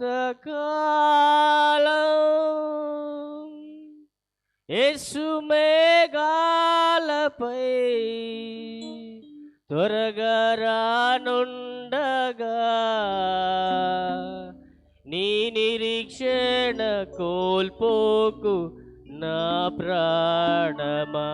కాలం యేసు మేఘాలపై త్వరగా రానుండగా నీ నిరీక్షణ కోల్పోకు నా ప్రాణమా.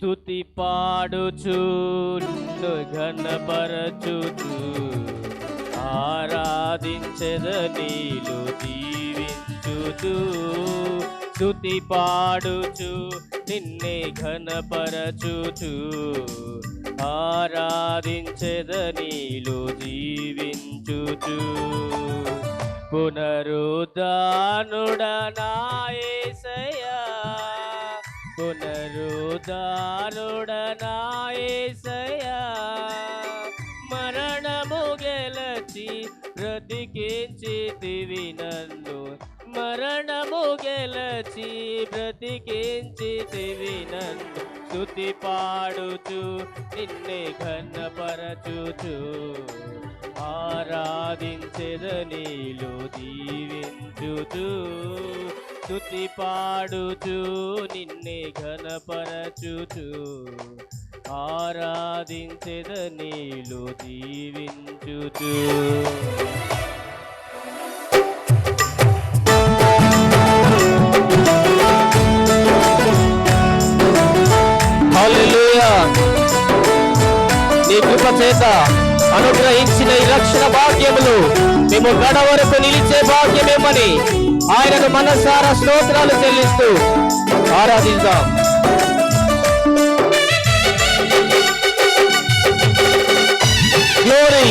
స్థుతి పాడుచు ఘనపరచుచు ఆరాధించద నీలు జీవించుచు స్తుతి పాడుచు నిన్నే ఘనపరచుచు ఆరాధించద నీలు జీవించుచు పునరుదానుడనాయసయా ఉదారుడనాయసయా మరణము గెలచి బ్రతికించితివి నన్ను మరణము గెలచి బ్రతికించితివి నన్ను స్థుతి పాడుచు నిన్నే ఘనపరచుచు. ఆరాధించెద నీలో దీవించుచు. స్థుతి పాడుచు నిన్నే ఘనపరచుచు ఆరాధించెద నీలు దీవించుచు నీ కృప చేత అనుగ్రహించిన ఈ రక్షణ భాగ్యములు మేము గడ వరకు నిలిచే భాగ్యమేమని ఆయనకు మనసారా స్తోత్రాలు చెల్లిస్తూ ఆరాధిద్దాం. గ్లోరీ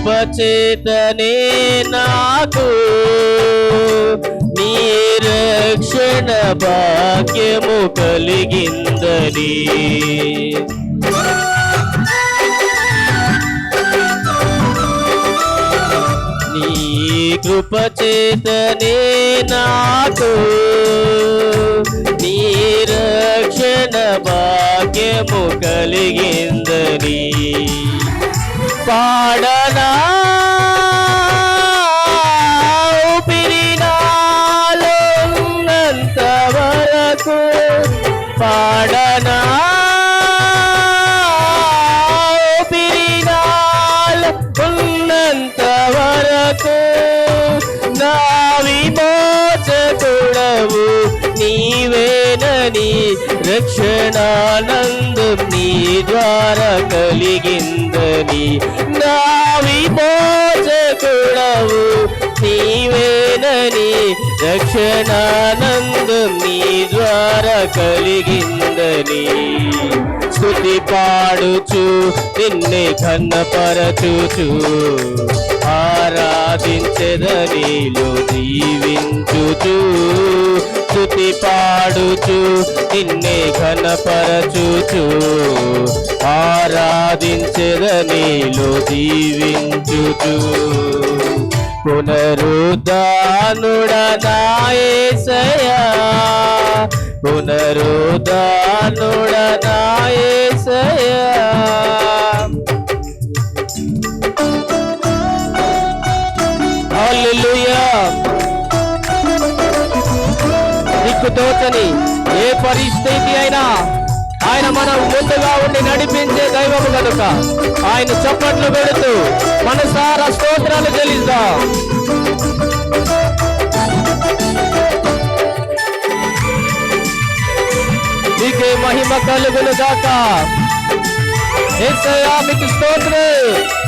కృపచేతనే నాకు. నీ రక్షణ భాగ్యము కలిగిందని. నీ కృపచేతనే నాకు. నీ రక్షణ భాగ్యము కలిగిందని. పాడనా? ఊపిరినాలో పాడనా? ఊపిరినాలో ఉన్నంత నా విమోచకుడవు నీవేనని రక్షణానందం నీ ద్వారా కలిగింది. నా విమోచకుడవు నీవేనని రక్షణానందం నీ ద్వారా కలిగిందని. స్థుతి పాడుచు నిన్నే కన్నపరచుచు ఆరాధించదనిలో జీవించుచు. స్థుతి పాడుచు నిన్నే ఘనపరచుచు. ఆరాధించెదనిలో దీవించుచు. పునరుదానుడనాయసయా పునరుదానుడనా దిక్కు తోచని ఏ పరిస్థితి అయినా ఆయన మనం ముందుగా ఉండి నడిపించే దైవము కనుక ఆయన చప్పట్లు పెడుతూ మనసారా స్తోత్రాలు చెల్లిద్దాం. నీకే మహిమ కలుగును దాకా మీకు స్తోత్రం.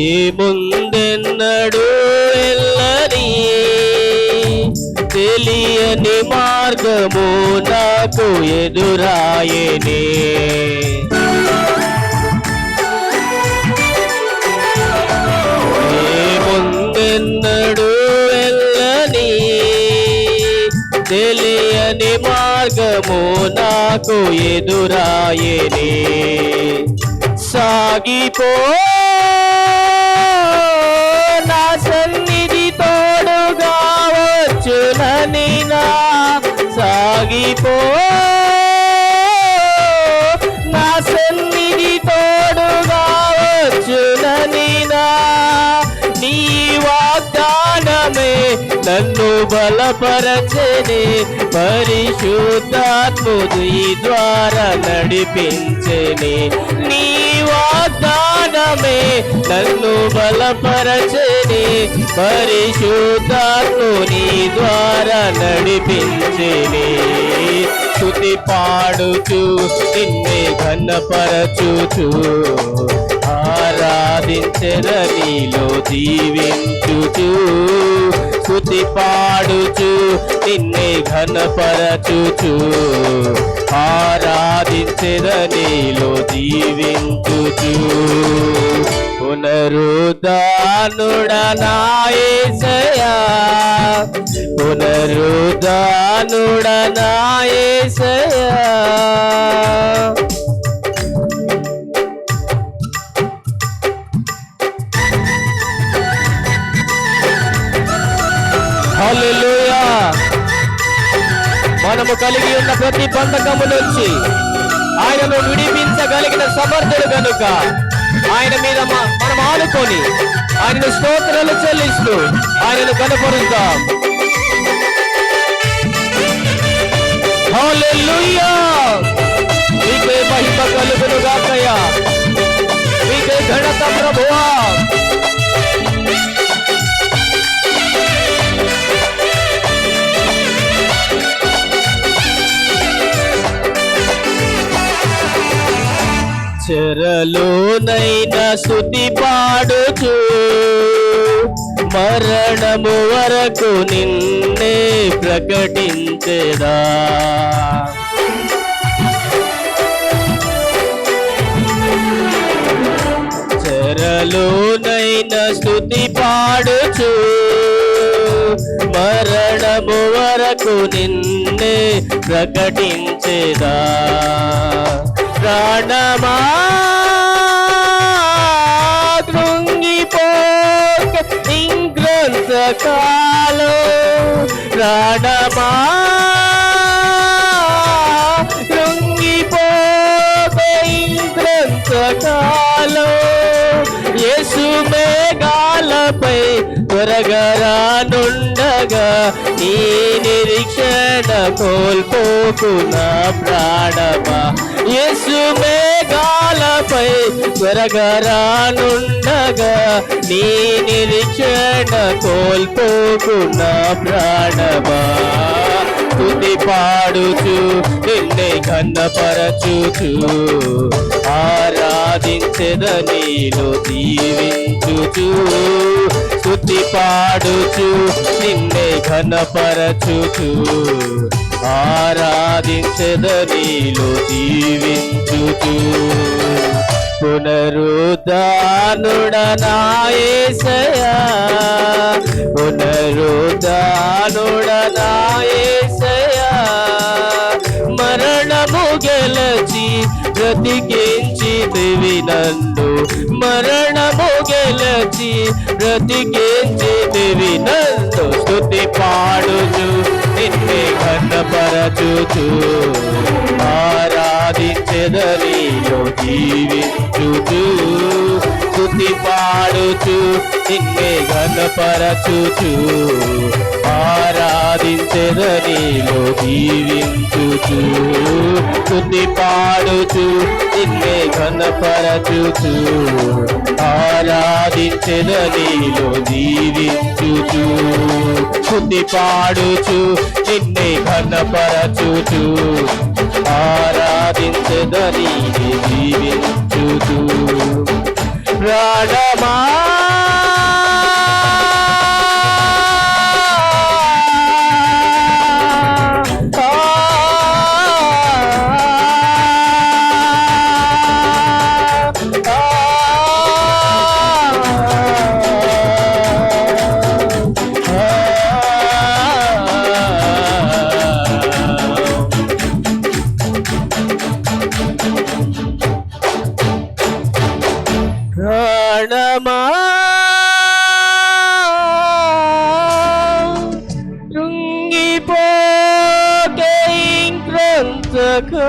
నీ ముందెన్నడు వెళ్ళని తెలియని మార్గము నాకు ఎదురాయనే నీ ముందెన్నడు వెళ్ళని తెలియని మార్గము నాకు ఎదురాయనే సాగిపో వచ్చునని సాగిపో? నా సన్నిధి తోడుగా వచ్చునని నా నీ వాగ్దానమే నన్ను బలపరచని పరిశుద్ధాత్ముది ద్వారా నడిపించని. నీ వాగ్దానమే నన్ను బలపరచని పరిశుద్ధాత్ముని ద్వారా నడిపించని. స్థుతి పాడుచు నిన్నే ఘనపరచుచు. ఆరాధించర నీలో దీవించుచు స్తుతి పాడుచు నిన్నే ఘనపరచుచు. ఆరాధించర జీవించుచు. పునరుదానుడనాయసయా పునరుదానుడనాయసయా ప్రతి బంధకము నుంచి ఆయనను విడిపించగలిగిన సమర్థుడు కనుక ఆయన మీద మనం ఆనుకొని ఆయనను స్తోత్రాలు చెల్లిస్తూ ఆయనను కనపరుద్దాం. మీకే మహిమ కలుగును గాకయ్యా మీకే ఘనత ప్రభువా. చెరలోనైనా శుతి పాడుచు. మరణము వరకు నిన్నే ప్రకటించేదా. చెరలోనైనా శుతి పాడుచు. మరణము వరకు నిన్నే ప్రకటించేదా. ప్రాణమా కృంగిపోక ఇంగ్రంథకాలో ప్రాణమా కృంగిపోక ఇంగ్రంథకాలో యేసు మేఘాలపై త్వరగా రానుండగా నీ నిరీక్షణ కోల్పోకు నా ప్రాణమా. యేసు మేఘాలపై త్వరగా రానుండగా నీ నిరీక్షణ కోల్పోకు నా ప్రాణమా. స్థుతి పాడుచు నిన్నే కన్నపరచుచు ఆరాధించద నీలో దీవించుచు. స్థుతి పాడుచు నిన్నే ఘనపరచుచు. ఆరాధించద నీలో దీవించుచు. పునరుదానుడనాయసయా పునరుద్ధానుడనాయసయా బ్రతికించి నన్ను మరణము గెలచి బ్రతికించి నన్ను స్థుతి పాడుచు నిన్నే ఘనపరచుచు ఆరాధించెదరిలో జీవించుచు. స్తుతి పాడుచు నిన్నే గణపరచుచు ఆరాధించెదరిలో జీవించుచు స్తుతి పాడుచు నిన్నే గణపరచుచు ఆరాధించెదరిలో జీవించుచు స్తుతి పాడుచు నిన్నే గణపరచుచు ఆరాధించదని జీవించుచు ప్రాణమా ప్రాణమా కృంగిపోకే ఇంద్రంతకాలం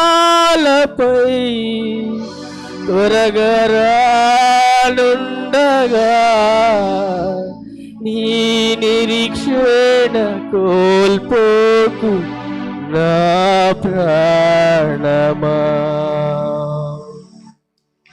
మేఘాలపై త్వరగరానుండగా నీ నిరీక్షణ కోల్పోకు నా ప్రా